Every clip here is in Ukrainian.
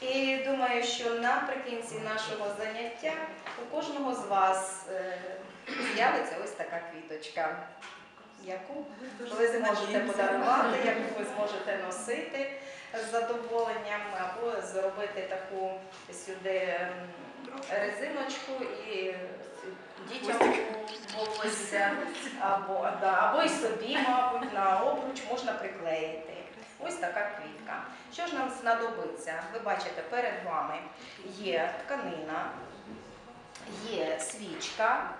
І думаю, що наприкінці нашого заняття у кожного з вас е, з'явиться ось така квіточка, яку ви зможете подарувати, яку ви зможете носити з задоволенням, або зробити таку сюди резиночку і дітям волосся, або, да, або і собі, мабуть, на обруч можна приклеїти. Ось така квітка. Що ж нам знадобиться? Ви бачите, перед вами є тканина, є свічка,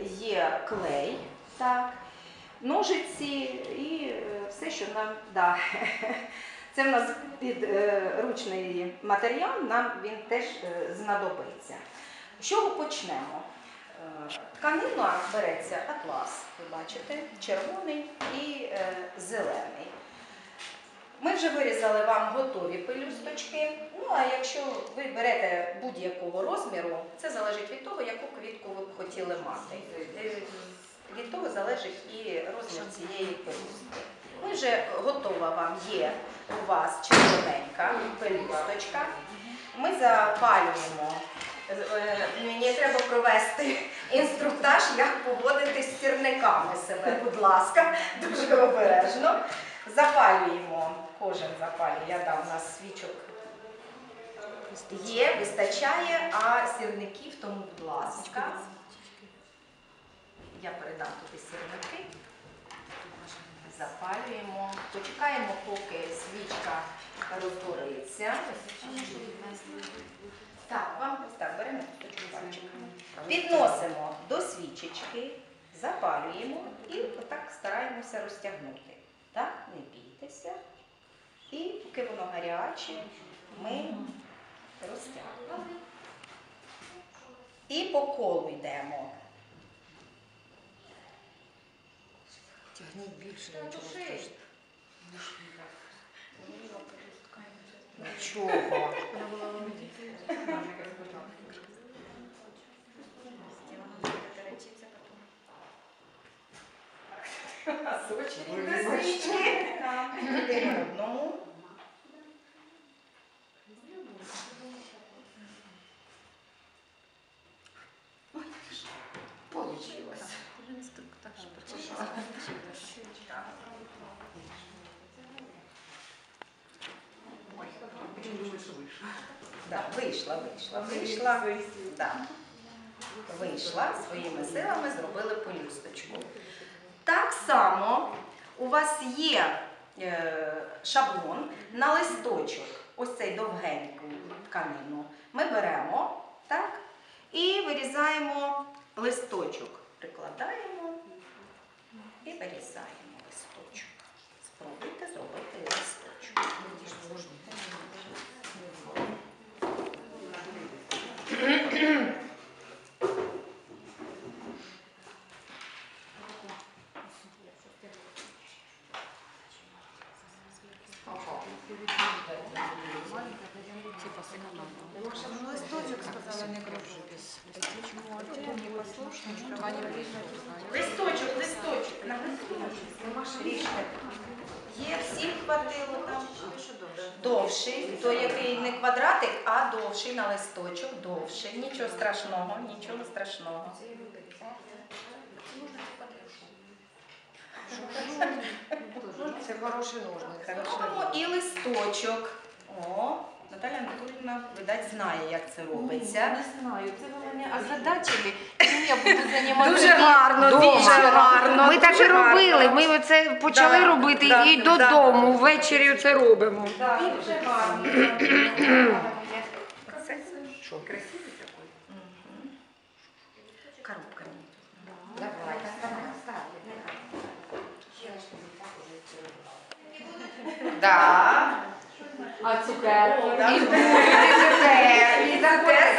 є клей, так, ножиці і е, все, що нам да. Це в нас підручний матеріал, нам він теж е, знадобиться. З чого почнемо? Е, Тканина береться атлас, ви бачите, червоний і е, зелений. Ми вже вирізали вам готові пелюсточки. Ну а якщо ви берете будь-якого розміру, це залежить від того, яку квітку ви б хотіли мати. Від того залежить і розмір цієї пелюстки. Ми вже готова вам є у вас червоненька пелюсточка. Ми запалюємо. Е, Мені треба провести інструктаж, як поводитись з сірниками себе, будь ласка, дуже обережно. Запалюємо, кожен запалює, я дам у нас свічок. Є, вистачає, а сірників, тому, будь ласка. Я передам туди сірники. Запалюємо. Почекаємо, поки свічка розгориться. Так, вам так беремо кусочок. Підносимо до свічечки, запалюємо і отак стараємося розтягнути. Так, не бійтеся. І поки воно гаряче, ми розтягуємо. І по колу йдемо. Тягніть більше, нічого страшного. Нічого. Свічки. Один одному. Получилось. Да, вийшла, вийшла, вийшла. Да. Вийшла своїми силами, зробили пелюсточку. Само у вас є е, шаблон на листочок, ось цей довгеньку тканину. Ми беремо так, і вирізаємо листочок. Прикладаємо і вирізаємо листочок. Спробуйте зробити листочок. Листочок сказала, не кружу без Листочок, листочок, на листочок. Ріжте. Є, всім хватило там. Довший, то який не квадратик, а довший на листочок, довший. Нічого страшного, нічого страшного. Це ножниці. Робимо і листочок. О, Наталя Анатолійовна, видать, знає, як це робиться. Не знаю, це ви мене озадачили. Чим я буду займатися? Дуже гарно, Дома. дуже гарно. Ми так і дуже гарно. робили. Ми це почали Да, робити да, і да. додому. Ввечері це робимо. Так, дуже гарно. Що, красивий такий? Коробка мені. Давай, Да. А цукерки? І тепер, і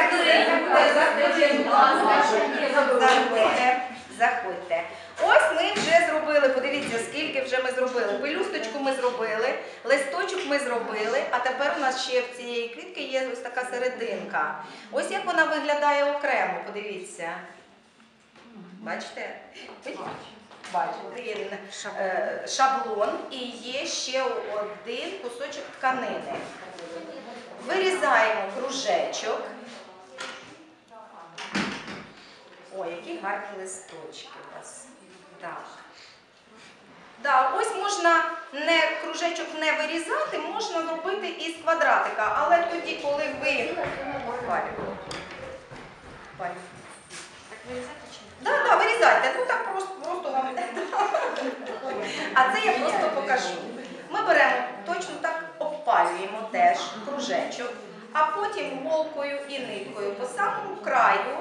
заходьте, заходьте. Ось ми вже зробили, подивіться, скільки вже ми зробили. Пелюсточку ми зробили, листочок ми зробили, а тепер у нас ще в цієї квітки є ось така серединка. Ось як вона виглядає окремо, подивіться. Бачите? Бачите, є е, шаблон і є ще один кусочок тканини. Вирізаємо кружечок. Ой, які гарні листочки у вас. Так. Да, ось можна не кружечок не вирізати, можна робити із квадратика, але тоді, коли ви. Валю. Валю. Так вирізати Да, да, вирізайте. Ну так просто, просто вам. А це я просто покажу. Ми беремо точно так обпалюємо теж кружечок, а потім голкою і ниткою по самому краю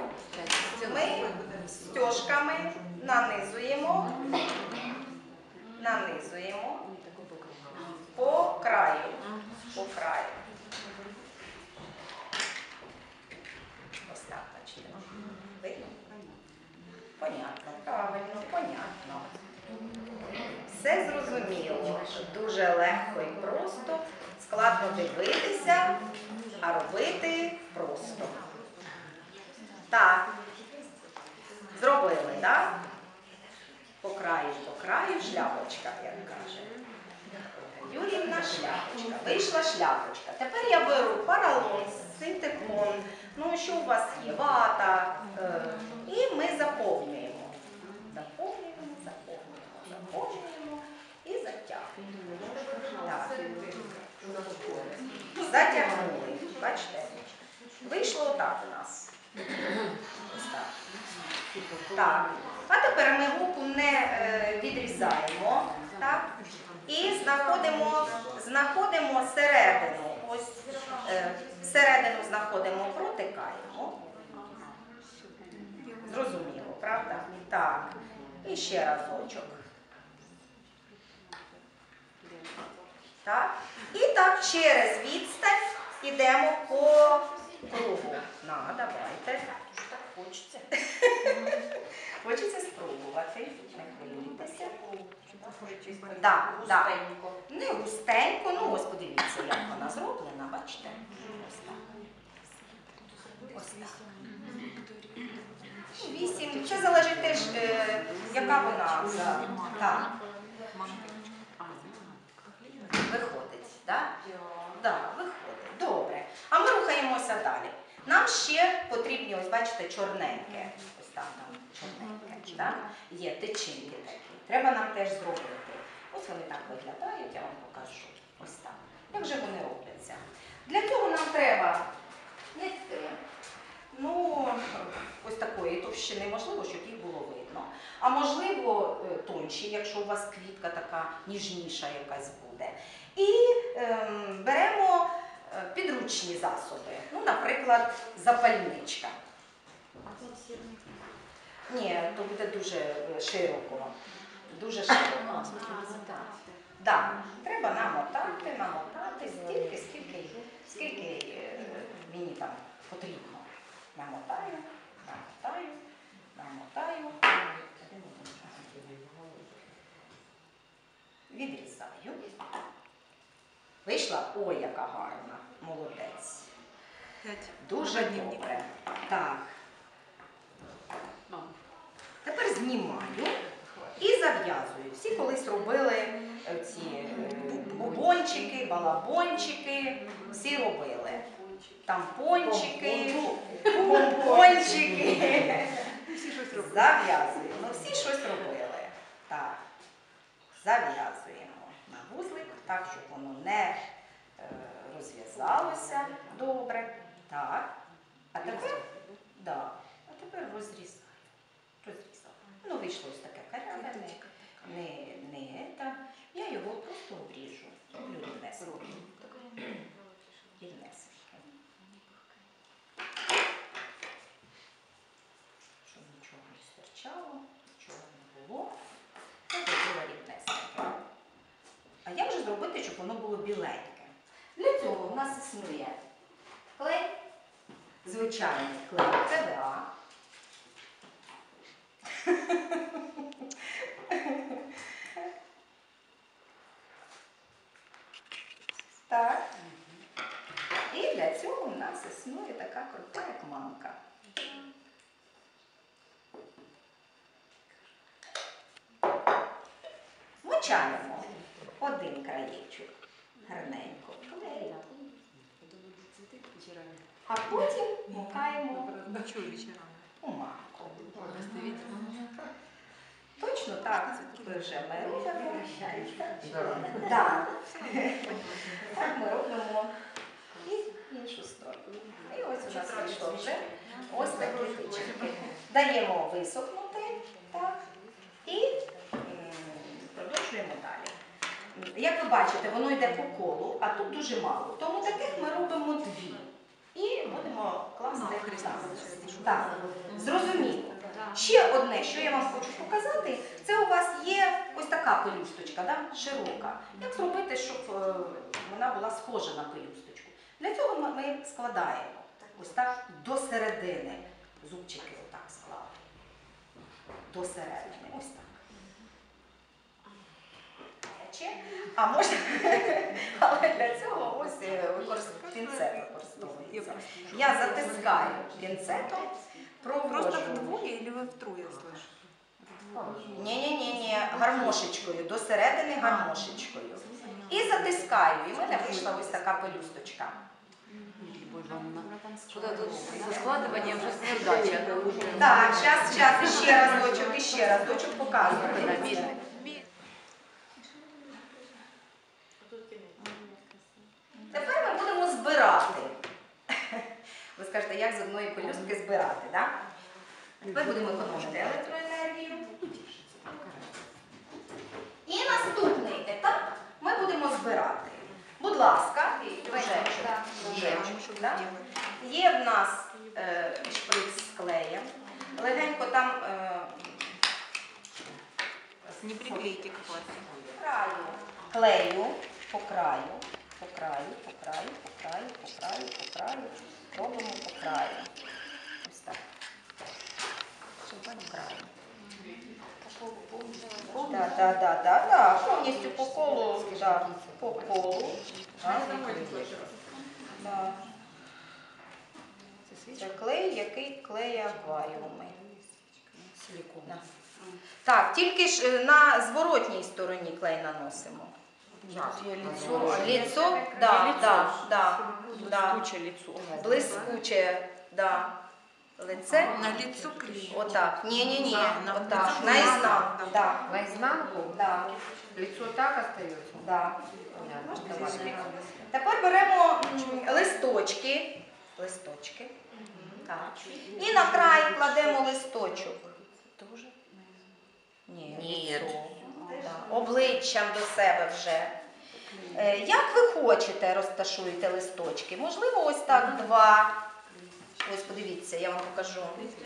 ми стежками нанизуємо, нанизуємо по краю. По краю. Ось так, бачите. Видно? Понятно, правильно, понятно. Все зрозуміло. Дуже легко і просто. Складно дивитися, а робити просто. Так. Зробили, так? По краю, по краю шляпочка, як каже. Юрівна шляпочка. Вийшла шляпочка. Тепер я беру паралон, синтепон, ну що у вас є, вата. е, і ми заповнюємо. Заповнюємо, заповнюємо, заповнюємо і затягуємо. Затягнули. Бачите? Вийшло отак у нас. Так. А тепер ми гуку не е, відрізаємо. Так? І знаходимо, знаходимо середину. Ось е, середину знаходимо, протикаємо. Зрозуміло, правда? Так. І ще разочок. Так. І так через відстань йдемо по кругу. На, давайте. Що так хочеться? Хочеться спробувати. Не хвилюйтеся. Да, да. Не густенько, ну ось подивіться, як вона зроблена, бачите? Ось так. Ось так. Вісім. Це залежить теж, е, яка вона. Так. Виходить, так? Да, виходить. Добре. А ми рухаємося далі. Нам ще потрібні, ось бачите, чорненьке. Ось там там чорненьке. Да? Є тичинки такі. Треба нам теж зробити. Ось вони так виглядають, я вам покажу. Ось так. Як же вони робляться? Для цього нам треба нитки. Ну, ось такої товщини, можливо, щоб їх було видно. А можливо, е, тонші, якщо у вас квітка така ніжніша якась буде. І ем, беремо е, підручні засоби. Ну, наприклад, запальничка. Ні, то буде дуже е, широко. Дуже широко. Да. Треба намотати, намотати стільки, скільки, скільки е, мені там потрібно. Намотаю, намотаю, намотаю. Відрізаю. Вийшла, ой, яка гарна, молодець. Дуже добре. Так. Тепер знімаю і зав'язую. Всі колись робили ці е, бубончики, балабончики, всі робили. Тампончики, помпончики. Зав'язуємо. Ну, всі щось робили. Так. Зав'язуємо на вузлик, так, щоб воно не е, розв'язалося добре. Так. А тепер, да. а тепер розрізаю. Розрізала. Ну, вийшло ось таке каряве. Не, не, та. Я його просто обріжу. Роблю рівнесенько. Рівнесенько. Щоб нічого не стирчало, нічого не було. Я зробила рівнесенько. А як же зробити, щоб воно? Для цього в нас існує клей, звичайний клей ТВА. Так. І для цього у нас існує така крута, як манка. Мочаємо один краєчок гарненько. клею. вечерами. А потім вечерами? у маку. Точно так. Вже ми робимо. Так. Так ми робимо і іншу сторону. І ось у нас вийшло вже ось такі тичинки. Даємо висохнути, так, і продовжуємо далі. Як ви бачите, воно йде по колу, а тут дуже мало. Тому таких ми робимо дві. Будемо класти так. Зрозуміло. Ще одне, що я вам хочу показати, це у вас є ось така пелюсточка, да? широка. Як зробити, щоб е, вона була схожа на пелюсточку? Для цього ми- складаємо ось так до середини. Зубчики отак склали. До середини. Ось так. А можна, але для цього ось е, використ- пінцет. Я затискаю пінцетом, Просто проводжу. вдвое или вы втрое слышите? Ні, ні, ні, ні, гармошечкою, до середини гармошечкою. І затискаю, і в мене вийшла ось така пелюсточка. Куда тут со складыванием уже задача. Так, зараз, зараз, іще разочок, іще разочок показую. Тепер ми будемо збирати. Ви скажете, як з одної пелюстки збирати, так? Тепер будемо економити електроенергію. І наступний етап ми будемо збирати. Будь ласка, да? Є в нас е, шприц з клеєм. Легенько там е, Не приклейте к краю клею по краю, по краю, по краю, по краю, по краю, по краю. Робимо по краю. Ось так. По краю. Так, так. Повністю по колу, да, по колу. Да. Це клей, який клеє акваріуми. Так, тільки ж е, на зворотній стороні клей наносимо. Лицо, да, да, да, да. лицо. Блискуче, да. Лице. На лицо клей. Отак. Ні, ні, ні. Да, на Отак. лицо. Наізнанку. Да. Наизнанку? Да. Лицо так остается? Да. Тепер беремо м, листочки. Листочки. Так. І на край кладемо листочок. Ні. Ні. Да. Обличчям до себе вже. Е, Як ви хочете, розташуєте листочки? Можливо, ось так два. Ось подивіться, я вам покажу.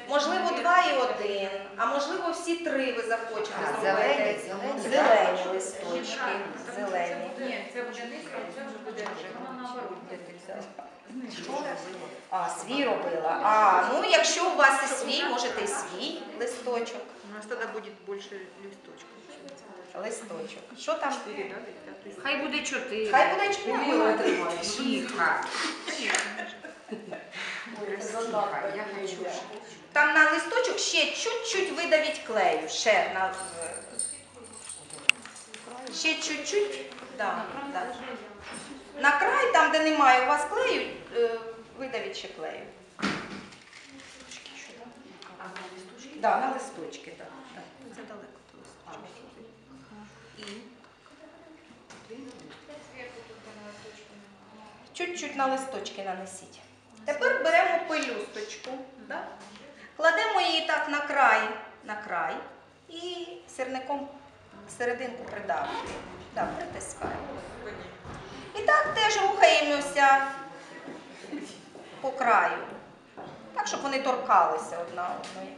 Можливо, два і один, а можливо, всі три ви захочете А, зробити. зелені, зелені, Зелені листочки. Зелені. Ні, це буде низько, це вже буде. А, свій робила. А, ну якщо у вас і свій, можете і свій листочок. У нас тогда будет больше листочков. Листочок. Що там? Хай буде чотири. Хай буде чотири. Тихо. Тихо, я хочу. Там на листочок ще чуть-чуть видавіть клею. Ще на ще чуть-чуть. Да, да. На край, там, де немає у вас клею, е, видавіть ще клею. Да, на листочки, так. Да, Це далеко. то листочки. Чуть-чуть на листочки нанесіть. Тепер беремо пелюсточку, да? кладемо її так на край, на край і сірником серединку придавлюємо. Да, притискаємо. І так теж рухаємося по краю. Так, щоб вони торкалися одна одної.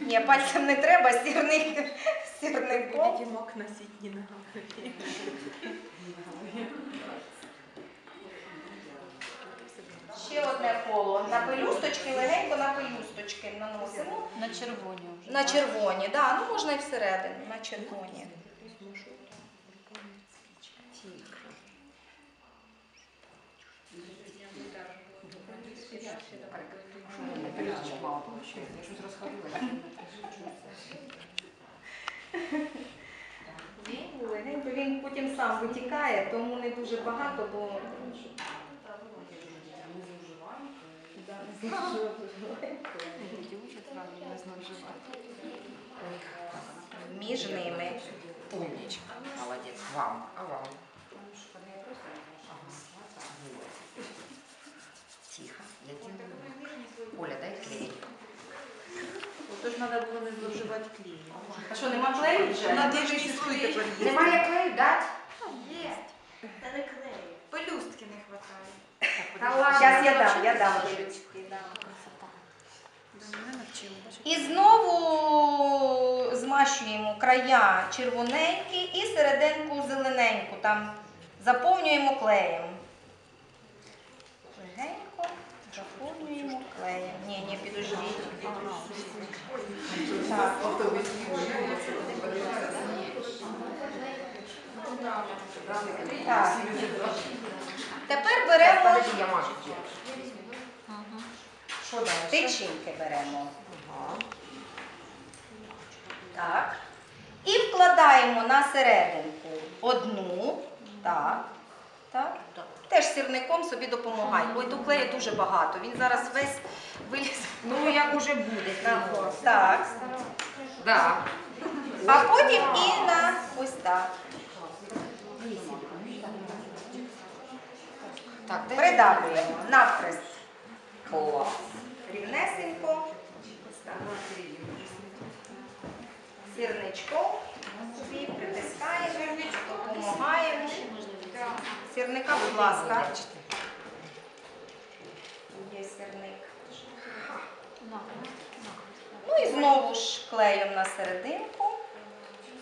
Ні, пальцем не треба, сірник, сірником. Ведьмак носить не голові. Ще одне коло. На пелюсточки, легенько на пелюсточки наносимо. На червоні вже. На червоні, да, ну можна і всередину, на червоні. Мало получается. Я что-то расходилась. Він потім сам витікає, тому не дуже багато, бо не між ними. Умничка. Молодец. Вам. А вам? Тихо. Оля, дай клей. Тож треба було не зловживати клеєм. А що, нема клею вже? На дивіться, стой тепер є. Немає клею, дать? Є. Та не клею. Пелюстки не вистачає. Та ладно. Зараз я дам, я дам. І знову змащуємо края червоненькі і серединку зелененьку. Там заповнюємо клеєм. Легенько заповнюємо клеєм. Ні, ні, підождіть. Так. Так. Тепер беремо. Що далі? тичинки беремо. Так. І вкладаємо на серединку одну. Так. Теж сірником собі допомагай. Ой, тут клею дуже багато. Він зараз весь виліз. Ну, як уже буде. Так. Да. А потім і на ось так. Так. Придавлюємо навхрест. Клас. Рівнесенько. Сірничком собі притискаємо, допомагаємо. Сірника, будь ласка. Є сірник. Ну і знову ж клеєм на серединку.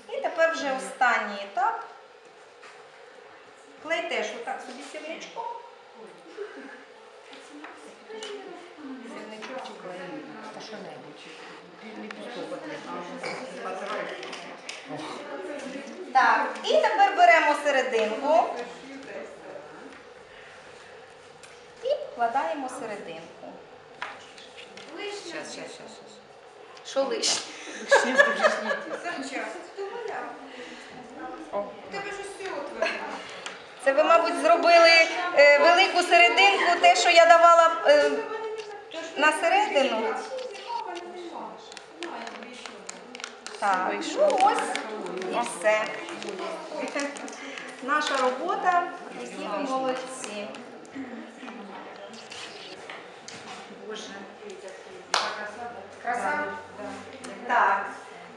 І тепер вже останній етап. Клей теж отак собі сірничком. Сірничок чи клей. Та що-небудь. Так, і тепер беремо серединку і вкладаємо серединку. Щас, щас, щас, щас. Що отворило. Це ви, мабуть, зробили е, велику серединку, те, що я давала е, на середину. Так, ну ось і все. Наша робота, які ви молодці. Боже. Краса? Так.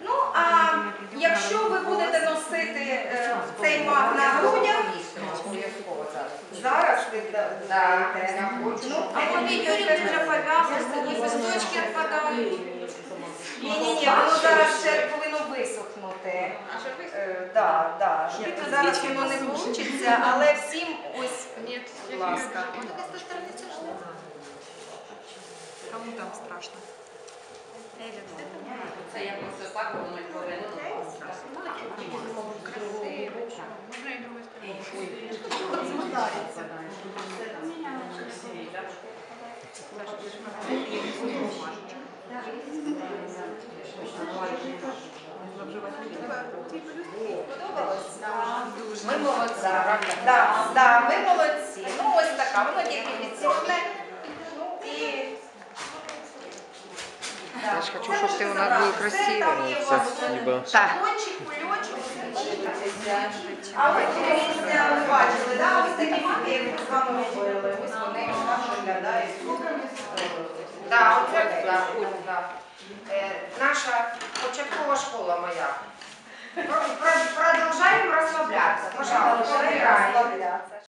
Ну, а якщо ви будете носити е, цей мак на грудях, зараз. ви Да, даєте. Ну, А по Юрі вже пов'язано, і листочки відпадають. Ні, ні, ні, воно зараз ще повинно висохнути. Е, да, да. Зараз воно не вийде, але всім ось, будь ласка. Кому там страшно? Це я просто так воно й повинно. Можна і другою стороною. Молодці. Да, да, молодці. Ну ось така, воно тільки підсохне. Ну і... Я ж хочу, щоб ти у нас був красивий. Спасибо. Так. А ви бачили, да? ось такі маки, як ми з вами робили. Ось вони так оце да, Оль, да. Е, наша початкова школа моя. Про- про- Продовжаємо розслаблятися. Пожалуйста, розслаблятися.